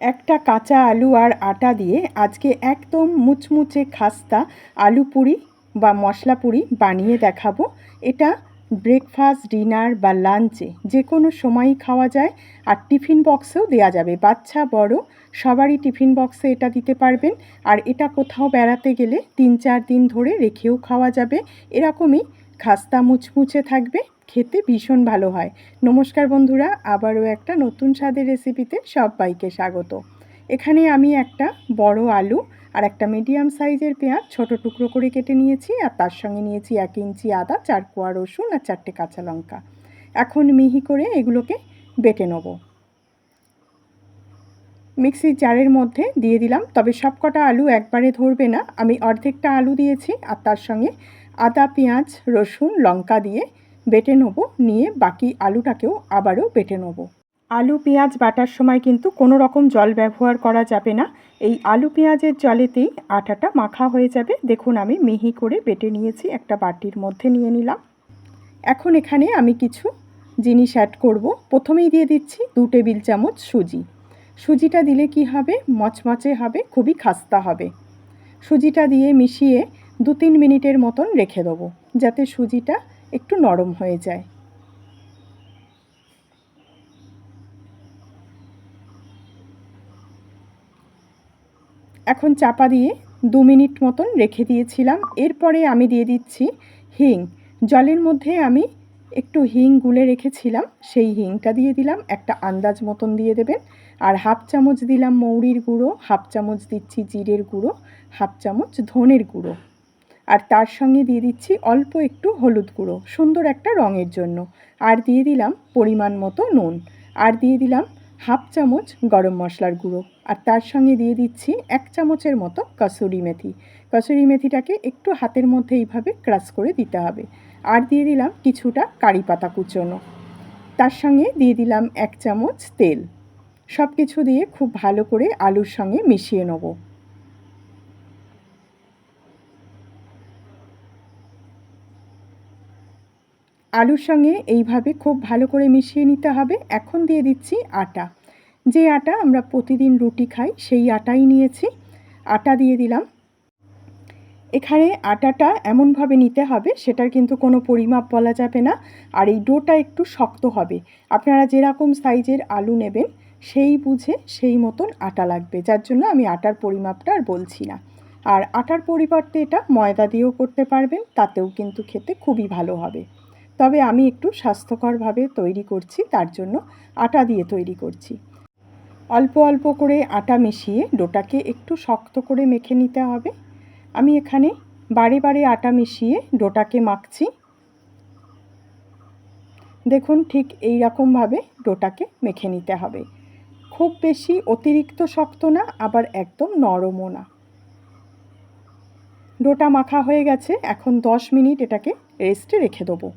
একটা কাঁচা আলু আর আটা দিয়ে আজকে একদম মুচমুচে খাস্তা আলু পুরি বা মশলা পুরি বানিয়ে দেখাবো। এটা ব্রেকফাস্ট ডিনার বা লাঞ্চে যে কোনো সময়ই খাওয়া যায় আর টিফিন বক্সেও দেওয়া যাবে। বাচ্চা, বড়, সবারই টিফিন বক্সে এটা দিতে পারবেন। আর এটা কোথাও বেড়াতে গেলে তিন চার দিন ধরে রেখেও খাওয়া যাবে। এরকমই খাস্তা মুচমুচে থাকবে। খেতে ভীষণ ভালো হয়। নমস্কার বন্ধুরা, আবারও একটা নতুন স্বাদের রেসিপিতে সবাইকে স্বাগত। এখানে আমি একটা বড় আলু আর একটা মিডিয়াম সাইজের পেঁয়াজ ছোট টুকরো করে কেটে নিয়েছি আর তার সঙ্গে নিয়েছি এক ইঞ্চি আদা, চার কোয়া রসুন আর চারটে কাঁচা লঙ্কা। এখন মিহি করে এগুলোকে বেটে নেব। মিক্সির জারের মধ্যে দিয়ে দিলাম, তবে সব কটা আলু একবারে ধরবে না। আমি অর্ধেকটা আলু দিয়েছি আর তার সঙ্গে আদা, পেঁয়াজ, রসুন, লঙ্কা দিয়ে বেটে নেব, নিয়ে বাকি আলুটাকেও আবারও বেটে নেব। আলু, পেঁয়াজ বাটার সময় কিন্তু কোনো রকম জল ব্যবহার করা যাবে না। এই আলু, পেঁয়াজের জলেতেই আটাটা মাখা হয়ে যাবে। দেখুন, আমি মিহি করে বেটে নিয়েছি, একটা বাটির মধ্যে নিয়ে নিলাম। এখন এখানে আমি কিছু জিনিস অ্যাড করব। প্রথমেই দিয়ে দিচ্ছি দু টেবিল চামচ সুজি। সুজিটা দিলে কি হবে? মচমচে হবে, খুবই খাস্তা হবে। সুজিটা দিয়ে মিশিয়ে দু তিন মিনিটের মতন রেখে দেবো, যাতে সুজিটা একটু নরম হয়ে যায়। এখন চাপা দিয়ে দু মিনিট মতন রেখে দিয়েছিলাম। এরপরে আমি দিয়ে দিচ্ছি হিং। জলের মধ্যে আমি একটু হিং গুলে রেখেছিলাম। সেই হিংটা দিয়ে দিলাম। একটা আন্দাজ মতন দিয়ে দেবেন। আর হাফ চামচ দিলাম মৌরির গুঁড়ো, হাফ চামচ দিচ্ছি জিরের গুঁড়ো, হাফ চামচ ধনের গুঁড়ো। আর তার সঙ্গে দিয়ে দিচ্ছি অল্প একটু হলুদ গুঁড়ো, সুন্দর একটা রঙের জন্য। আর দিয়ে দিলাম পরিমাণ মতো নুন। আর দিয়ে দিলাম হাফ চামচ গরম মশলার গুঁড়ো। আর তার সঙ্গে দিয়ে দিচ্ছি এক চামচের মতো কসুরি মেথি। কসুরি মেথিটাকে একটু হাতের মধ্যে এইভাবে ক্রাশ করে দিতে হবে। আর দিয়ে দিলাম কিছুটা কারি পাতা কুচোনো। তার সঙ্গে দিয়ে দিলাম এক চামচ তেল। সব কিছু দিয়ে খুব ভালো করে আলুর সঙ্গে মিশিয়ে নেব। আলুর সঙ্গে এইভাবে খুব ভালো করে মিশিয়ে নিতে হবে। এখন দিয়ে দিচ্ছি আটা। যে আটা আমরা প্রতিদিন রুটি খাই, সেই আটাই নিয়েছি। আটা দিয়ে দিলাম। এখানে আটাটা এমনভাবে নিতে হবে, সেটার কিন্তু কোনো পরিমাপ বলা যাবে না। আর এই ডোটা একটু শক্ত হবে। আপনারা যেরকম সাইজের আলু নেবেন, সেই বুঝে সেই মতন আটা লাগবে। যার জন্য আমি আটার পরিমাপটা আর বলছি না। আর আটার পরিবর্তে এটা ময়দা দিয়েও করতে পারবেন, তাতেও কিন্তু খেতে খুবই ভালো হবে। তবে আমি একটু স্বাস্থ্যকরভাবে তৈরি করছি, তার জন্য আটা দিয়ে তৈরি করছি। অল্প অল্প করে আটা মিশিয়ে ডোটাকে একটু শক্ত করে মেখে নিতে হবে। আমি এখানে বারে বারে আটা মিশিয়ে ডোটাকে মাখছি। দেখুন ঠিক এই রকমভাবে ডোটাকে মেখে নিতে হবে। খুব বেশি অতিরিক্ত শক্ত না, আবার একদম নরমও না। ডোটা মাখা হয়ে গেছে, এখন দশ মিনিট এটাকে রেস্টে রেখে দেবো।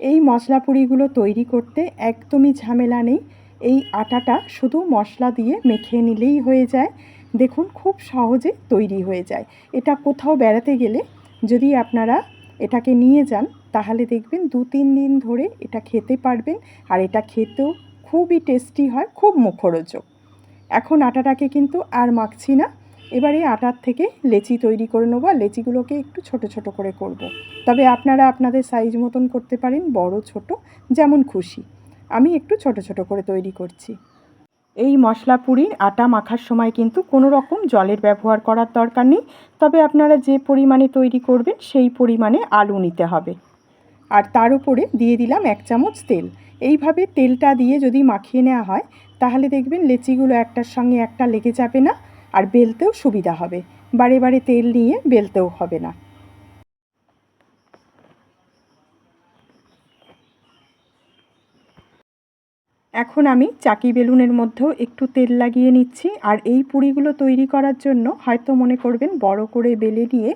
এই মশলা পুরিগুলো তৈরি করতে একদমই ঝামেলা নেই। এই আটাটা শুধু মশলা দিয়ে মেখে নিলেই হয়ে যায়। দেখুন, খুব সহজে তৈরি হয়ে যায়। এটা কোথাও বেড়াতে গেলে যদি আপনারা এটাকে নিয়ে যান, তাহলে দেখবেন দু তিন দিন ধরে এটা খেতে পারবেন আর এটা খেতেও খুবই টেস্টি হয়, খুব মুখরোচক। এখন আটাটাকে কিন্তু আর মাখছি না। এবারে আটার থেকে লেচি তৈরি করে নেব আর লেচিগুলোকে একটু ছোট ছোট করে করব। তবে আপনারা আপনাদের সাইজ মতন করতে পারেন, বড়, ছোট, যেমন খুশি। আমি একটু ছোট ছোট করে তৈরি করছি। এই মশলা পুরির আটা মাখার সময় কিন্তু কোনো রকম জলের ব্যবহার করার দরকার নেই, তবে আপনারা যে পরিমাণে তৈরি করবেন সেই পরিমাণে আলু নিতে হবে। আর তার উপরে দিয়ে দিলাম এক চামচ তেল। এইভাবে তেলটা দিয়ে যদি মাখিয়ে নেওয়া হয়, তাহলে দেখবেন লেচিগুলো একটার সঙ্গে একটা লেগে যাবে না। আর বেলতেও সুবিধা হবে। বারে বারে তেল নিয়ে বেলতেও হবে না। এখন আমি চাকি বেলুনের মধ্যেও একটু তেল লাগিয়ে নিচ্ছি আর এই পুরিগুলো তৈরি করার জন্য হয়তো মনে করবেন বড় করে বেলে নিয়ে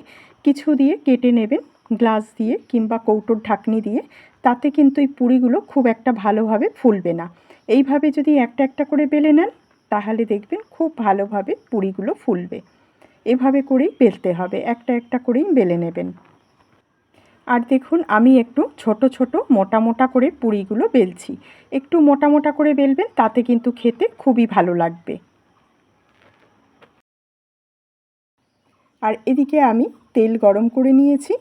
কিছু দিয়ে কেটে নেবেন, গ্লাস দিয়ে কিংবা কৌটোর ঢাকনি দিয়ে, তাতে কিন্তু এই পুরিগুলো খুব একটা ভালোভাবে ফুলবে না। এইভাবে যদি একটা একটা করে বেলে নেন তাহলে দেখবেন খুব ভালোভাবে পুরিগুলো ফুলবে। এভাবে করেই বেলতে হবে, একটা একটা করেই বেলে নেবেন। আর দেখুন, আমি একটু ছোট ছোট মোটা মোটা করে পুরিগুলো বেলছি। একটু মোটা মোটা করে বেলবেন, তাতে কিন্তু খেতে খুবই ভালো লাগবে। আর এদিকে আমি তেল গরম করে নিয়েছি।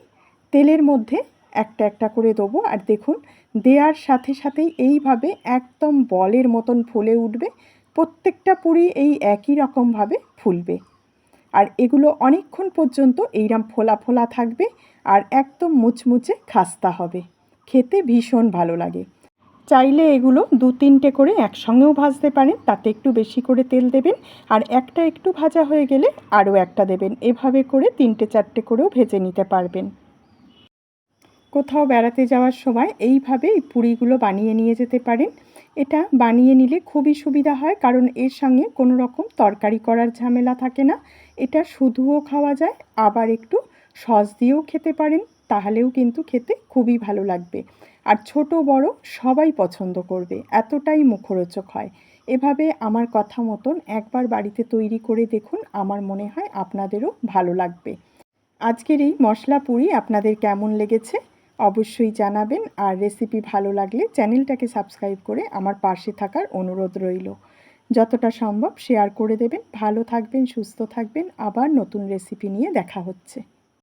তেলের মধ্যে একটা একটা করে দেবো। আর দেখুন, দেওয়ার সাথে সাথেই এইভাবে একদম বলের মতন ফুলে উঠবে। প্রত্যেকটা পুরি এই একই রকমভাবে ফুলবে। আর এগুলো অনেকক্ষণ পর্যন্ত এইরকম ফোলা ফোলা থাকবে আর একদম মুচমুচে খাস্তা হবে। খেতে ভীষণ ভালো লাগে। চাইলে এগুলো দু তিনটে করে একসঙ্গেও ভাজতে পারেন, তাতে একটু বেশি করে তেল দেবেন আর একটা একটু ভাজা হয়ে গেলে আরও একটা দেবেন। এভাবে করে তিনটে চারটে করেও ভেজে নিতে পারবেন। কোথাও বেড়াতে যাওয়ার সময় এইভাবে এই পুরিগুলো বানিয়ে নিয়ে যেতে পারেন। এটা বানিয়ে নিলে খুবই সুবিধা হয়, কারণ এর সঙ্গে কোনো রকম তরকারি করার ঝামেলা থাকে না। এটা শুধুও খাওয়া যায়, আবার একটু সস দিয়েও খেতে পারেন, তাহলেও কিন্তু খেতে খুবই ভালো লাগবে। আর ছোট বড় সবাই পছন্দ করবে, এতটাই মুখরোচক হয়। এভাবে আমার কথা মতন একবার বাড়িতে তৈরি করে দেখুন, আমার মনে হয় আপনাদেরও ভালো লাগবে। আজকের এই মশলা পুরি আপনাদের কেমন লেগেছে? অবশ্যই জানাবেন। আর রেসিপি ভালো লাগলে চ্যানেলটাকে সাবস্ক্রাইব করে আমার পাশে থাকার অনুরোধ রইল। যতটা সম্ভব শেয়ার করে দেবেন। ভালো থাকবেন, সুস্থ থাকবেন। আবার নতুন রেসিপি নিয়ে দেখা হচ্ছে।